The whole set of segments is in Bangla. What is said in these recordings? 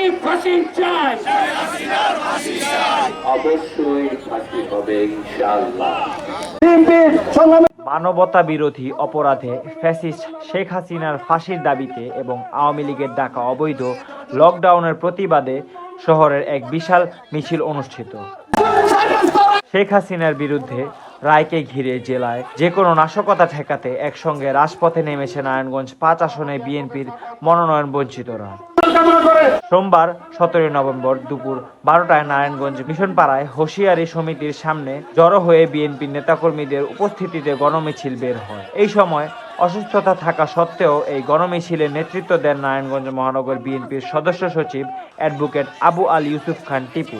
ফাঁসি ফাঁসি চাই অবশ্যই ফাঁসি হবে ইনশাআল্লাহ। মানবতা বিরোধী অপরাধে ফ্যাসিস্ট শেখ হাসিনার ফাঁসির দাবিতে এবং আওয়ামী লীগের ডাকা অবৈধ লকডাউনের প্রতিবাদে শহরের এক বিশাল মিছিল অনুষ্ঠিত। শেখ হাসিনার বিরুদ্ধে রায়কে ঘিরে জেলায় যে কোনো নাশকতা ঠেকাতে একসঙ্গে রাজপথে নেমেছে নারায়ণগঞ্জ পাঁচ আসনে বিএনপির মনোনয়ন বঞ্চিতরা সোমবার সতেরোই নভেম্বর দুপুর বারোটায় নারায়ণগঞ্জ মিশন পাড়ায় হোশিয়ারি সমিতির সামনে জড়ো হয়ে বিএনপির নেতাকর্মীদের উপস্থিতিতে গণমিছিল বের হয়। এই সময় অসুস্থতা থাকা সত্ত্বেও এই গণমিছিলে নেতৃত্ব দেন নারায়ণগঞ্জ মহানগর বিএনপির সদস্য সচিব অ্যাডভোকেট আবু আল ইউসুফ খান টিপু।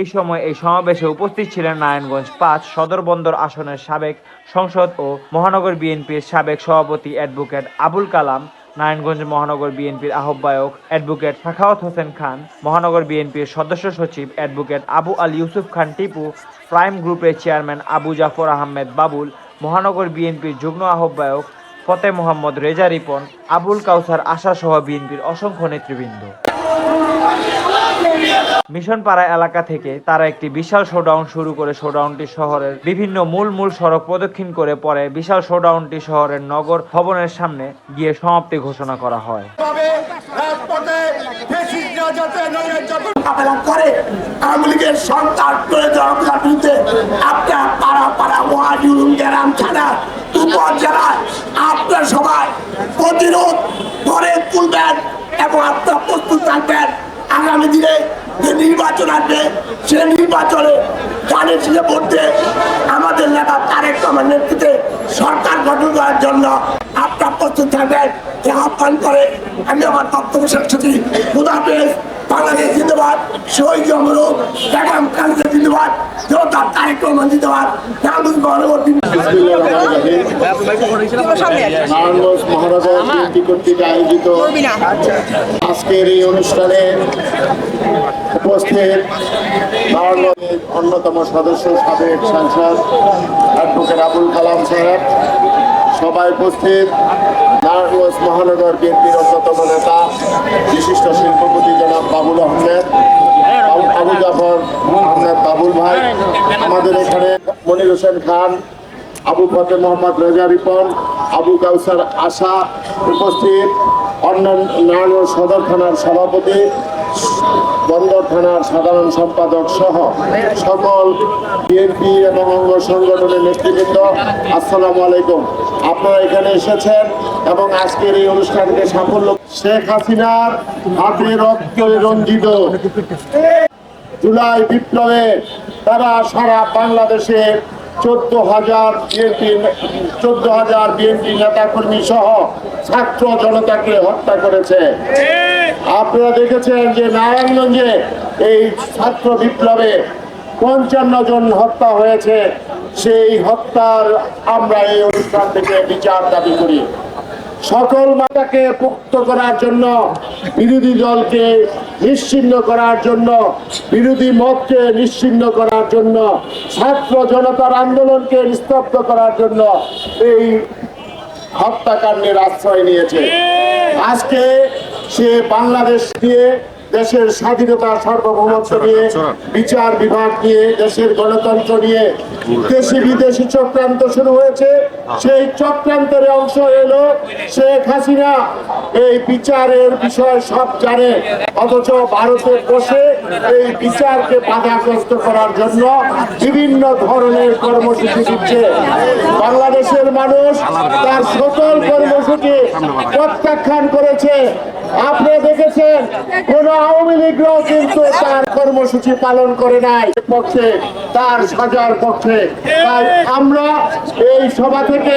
এই সময় এই সমাবেশে উপস্থিত ছিলেন নারায়ণগঞ্জ পাঁচ সদর বন্দর আসনের সাবেক সংসদ ও মহানগর বিএনপির সাবেক সভাপতি অ্যাডভোকেট আবুল কালাম নারায়ণগঞ্জ মহানগর বিএনপির আহ্বায়ক অ্যাডভোকেট সাখাওয়াত হোসেন খান, মহানগর বিএনপির সদস্য সচিব অ্যাডভোকেট আবু আল ইউসুফ খান টিপু, প্রাইম গ্রুপের চেয়ারম্যান আবু জাফর আহমেদ বাবুল, মহানগর বিএনপির যুগ্ম আহ্বায়ক ফতে মোহাম্মদ রেজা রিপন, আবুল কাউসার আশাসহ বিএনপির অসংখ্য নেতৃবৃন্দ। মিশন পাড়া এলাকা থেকে তারা একটি বিশাল শোডাউন শুরু করে শোডাউনটি শহরের বিভিন্ন মূল মূল সড়ক প্রদক্ষিণ করে পরে বিশাল শোডাউনটি শহরের নগর ভবনের সামনে গিয়ে সমাপ্তি ঘোষণা করা হয়। করে আওয়ামী লীগের সন্তান প্রয়োজন বিরুদ্ধে আপনার পাড়া পাড়া মহাজুলুম গ্রাম থানা উপজেলায় আপনার সবাই প্রতিরোধ করে তুলবেন এবং আপনার প্রস্তুত থাকবেন। আগামী দিনে যে নির্বাচন আসবে, সে নির্বাচনে ধানের ছিঁড়ে পড়তে আমাদের নেতা তারেক রহমান নেতৃত্বে সরকার গঠন করার জন্য আপনার প্রস্তুত থাকবেন এ আহ্বান করে আমি আমার বক্তব্য শেষ করছি। খুদাফেজ বাংলাদেশ জিন্দাবাদ, শহীদ জমরুক বেগম কালকে জিন্দাবাদ জোরদার তারেক রহমান জিন্দাবাদ। নামুল গণবর্তী নারায়ণগঞ্জ বিএনপি কর্তৃক আয়োজিত আজকের এই অনুষ্ঠানে উপস্থিত নারায়ণগঞ্জের অন্যতম সদস্য সাবেক সাংসদ অ্যাডভোকেট আবুল কালাম সাহেব। সবাই উপস্থিত নারায়ণগঞ্জ মহানগর বিএনপির অন্যতম নেতা বিশিষ্ট শিল্পপতি জনাব বাবুল আহমেদ আবু জাফর আহমেদ বাবুল ভাই। আমাদের এখানে মনির হোসেন খান আবু ফতে মোহাম্মদ রেজা রিপন, আবু কাউসার আশা উপস্থিত, অন্যান্য সদর থানার সভাপতি বন্দর থানার সাধারণ সম্পাদক সহ সকল বিএনপি এবং অঙ্গ সংগঠনের নেতৃবৃন্দ, আসসালামু আলাইকুম। আপনারা এখানে এসেছেন এবং আজকের এই অনুষ্ঠানকে সাফল্য শেখ হাসিনার হাতে রক্ত রঞ্জিত। জুলাই বিপ্লবে তারা সারা বাংলাদেশে চোদ্দ হাজার বিএনপি চোদ্দ হাজার বিএনপি নেতাকর্মী সহ ছাত্র জনতাকে হত্যা করেছে। আপনারা দেখেছেন যে নারায়ণগঞ্জে এই ছাত্র বিপ্লবে পঞ্চান্ন জন হত্যা হয়েছে। সেই হত্যার আমরা এই অনুষ্ঠান থেকে বিচার দাবি করি। সকল মাতাকে পুক্ত করার জন্য, বিরোধী দলকে নিশ্চিন্ন করার জন্য, বিরোধী মতকে নিশ্চিন্ন করার জন্য, ছাত্র জনতার আন্দোলনকে নিস্তব্ধ করার জন্য এই হত্যাকাণ্ডের আশ্রয় নিয়েছে। আজকে সে বাংলাদেশ দিয়ে দেশের স্বাধীনতা সার্বভৌমত্ব নিয়ে বিচার বিভাগ নিয়ে দেশের গণতন্ত্র নিয়ে দেশি বিদেশি চক্রান্ত শুরু হয়েছে। সেই চক্রান্তের অংশ এলো শেখ হাসিনা। এই বিচারের বিষয় সব জানে অথচ ভারতে বসে এই বিচারকে বাধাগ্রস্ত করার জন্য বিভিন্ন ধরনের কর্মসূচি দিচ্ছে। বাংলাদেশের মানুষ তার সকল কর্মসূচি প্রত্যাখ্যান করেছে। আপনি দেখেছেন, কোন আওয়ামী লীগরাও কিন্তু তার কর্মসূচি পালন করে নাই। পক্ষে, তার সাজার পক্ষে। তাই আমরা এই সভা থেকে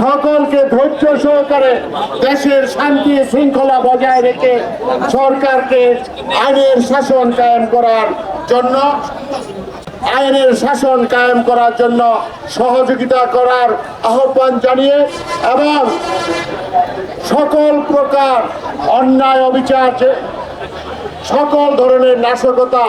সকলকে ধৈর্য সহকারে দেশের শান্তি শৃঙ্খলা বজায় রেখে সরকারকে আইনের শাসন কায়েম করার জন্য আইনের শাসন কায়েম করার জন্য সহযোগিতা করার আহ্বান জানিয়ে এবং সকল প্রকার অন্যায় অবিচার সকল ধরনের নাশকতা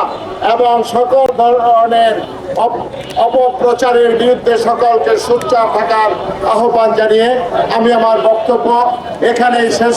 এবং সকল ধরনের অপ- অপপ্রচারের বিরুদ্ধে সকলকে সোচ্চার থাকার আহ্বান জানিয়ে আমি আমার বক্তব্য এখানেই শেষ